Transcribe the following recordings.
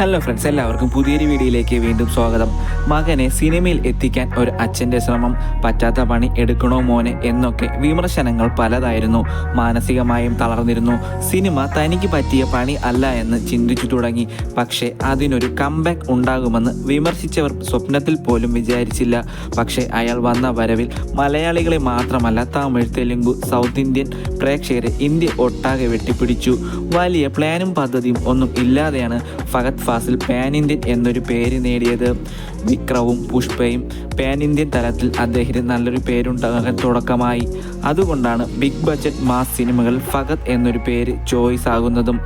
Hello friends എല്ലാവർക്കും പുതിയൊരു വീഡിയോയിലേക്ക് വീണ്ടും സ്വാഗതം. മകനെ സിനിമയിൽ എത്തിക്കാൻ ഒരു അച്ഛന്റെ ശ്രമം പറ്റാത്ത പണി എടുക്കണോ മോനെ എന്നൊക്കെ വിമർശനങ്ങൾ പലതായിരുന്നു. മാനസികമായും തളർന്നിരുന്നു. സിനിമ തനിക്ക് പറ്റിയ പണി അല്ല എന്ന് ചിന്തിച്ചു തുടങ്ങി. പക്ഷേ അതിനൊരു കംബാക്ക് ഉണ്ടാകുമെന്ന് വിമർശിച്ചവർ സ്വപ്നത്തിൽ പോലും വിചാരിച്ചില്ല. പക്ഷേ അയാൾ വന്ന വരവിൽ മലയാളികളെ മാത്രമല്ല തമിഴ് തെലുങ്ക് സൗത്ത് ഇന്ത്യൻ പ്രേക്ഷകരെ ഇന്ത്യ ഒട്ടാകെ വെട്ടിപ്പിടിച്ചു. വലിയ പ്ലാനും പദ്ധതിയും ഒന്നും ഇല്ലാതെയാണ് ഫഹദ് ഫാസിൽ പാൻ ഇന്ത്യൻ എന്നൊരു പേര് നേടിയത് വിക്രവും പുഷ്പയും. പാൻ ഇന്ത്യൻ തലത്തിൽ അദ്ദേഹത്തിന് നല്ലൊരു പേരുണ്ടാകാൻ തുടക്കമായി. അതുകൊണ്ടാണ് ബിഗ് ബജറ്റ് മാസ് സിനിമകൾ ഫഗത് എന്നൊരു പേര് ചോയ്സ് ആകുന്നതും.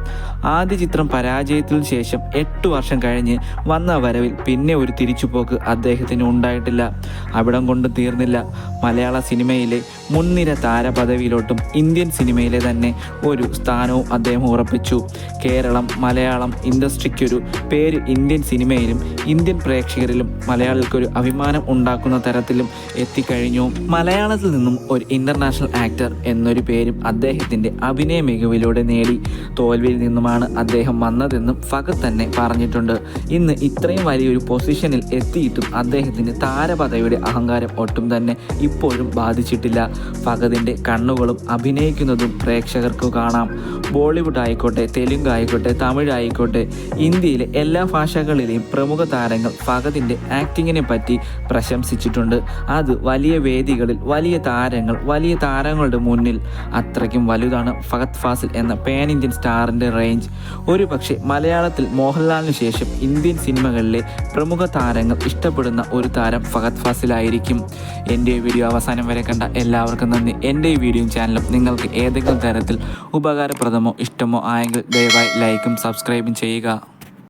ആദ്യ ചിത്രം പരാജയത്തിന് ശേഷം എട്ട് വർഷം കഴിഞ്ഞ് വന്ന വരവിൽ പിന്നെ ഒരു തിരിച്ചുപോക്ക് അദ്ദേഹത്തിന് ഉണ്ടായിട്ടില്ല. അവിടം കൊണ്ട് തീർന്നില്ല. മലയാള സിനിമയിലെ മുൻനിര താരപദവിയിലോട്ടും ഇന്ത്യൻ സിനിമയിലെ തന്നെ ഒരു സ്ഥാനവും അദ്ദേഹം ഉറപ്പിച്ചു. കേരളം മലയാളം ഇൻഡസ്ട്രിക്കൊരു പേര് ഇന്ത്യൻ സിനിമയിലും ഇന്ത്യൻ പ്രേക്ഷകരിലും മലയാളികൾക്കൊരു അഭിമാനം ഉണ്ടാക്കുന്ന തരത്തിലും എത്തിക്കഴിഞ്ഞു. മലയാളത്തിൽ നിന്നും ഒരു ഇന്റർനാഷണൽ ആക്ടർ എന്നൊരു പേരും അദ്ദേഹത്തിന്റെ അഭിനയ മികവിലൂടെ നേടി. തോൽവിയിൽ നിന്നുമാണ് അദ്ദേഹം വന്നതെന്നും ഫഹദ് തന്നെ പറഞ്ഞിട്ടുണ്ട്. ഇന്ന് ഇത്രയും വലിയൊരു പൊസിഷനിൽ എത്തിയിട്ടും അദ്ദേഹത്തിന് താരപഥയുടെ അഹങ്കാരം ഒട്ടും തന്നെ ഇപ്പോഴും ബാധിച്ചിട്ടില്ല. ഫഹദിന്റെ കണ്ണുകളും അഭിനയിക്കുന്നതും പ്രേക്ഷകർക്ക് കാണാം. ബോളിവുഡ് ആയിക്കോട്ടെ തെലുങ്ക് ആയിക്കോട്ടെ തമിഴ് ആയിക്കോട്ടെ ഇന്ത്യയിലെ എല്ലാ ഭാഷകളിലെയും പ്രമുഖ താരങ്ങൾ ഫഹദിന്റെ ആക്ടിങ്ങിനെ പറ്റി പ്രശംസിച്ചിട്ടുണ്ട്. അത് വലിയ വേദികളിൽ വലിയ താരങ്ങൾ വലിയ താരങ്ങളുടെ മുന്നിൽ അത്രയ്ക്കും വലുതാണ് ഫഹദ് ഫാസിൽ എന്ന പാൻ ഇന്ത്യൻ സ്റ്റാറിന്റെ റേഞ്ച്. ഒരു പക്ഷേ മലയാളത്തിൽ മോഹൻലാലിന് ശേഷം ഇന്ത്യൻ സിനിമകളിലെ പ്രമുഖ താരങ്ങൾ ഇഷ്ടപ്പെടുന്ന ഒരു താരം ഫഹദ് ഫാസിലായിരിക്കും. എന്റെ വീഡിയോ അവസാനം വരെ കണ്ട എല്ലാവർക്കും നന്ദി. എന്റെ ഈ വീഡിയോയും ചാനലും നിങ്ങൾക്ക് ഏതെങ്കിലും തരത്തിൽ ഉപകാരപ്രദമോ ഇഷ്ടമോ ആയെങ്കിൽ ദയവായി ലൈക്കും സബ്സ്ക്രൈബും ചെയ്യുക.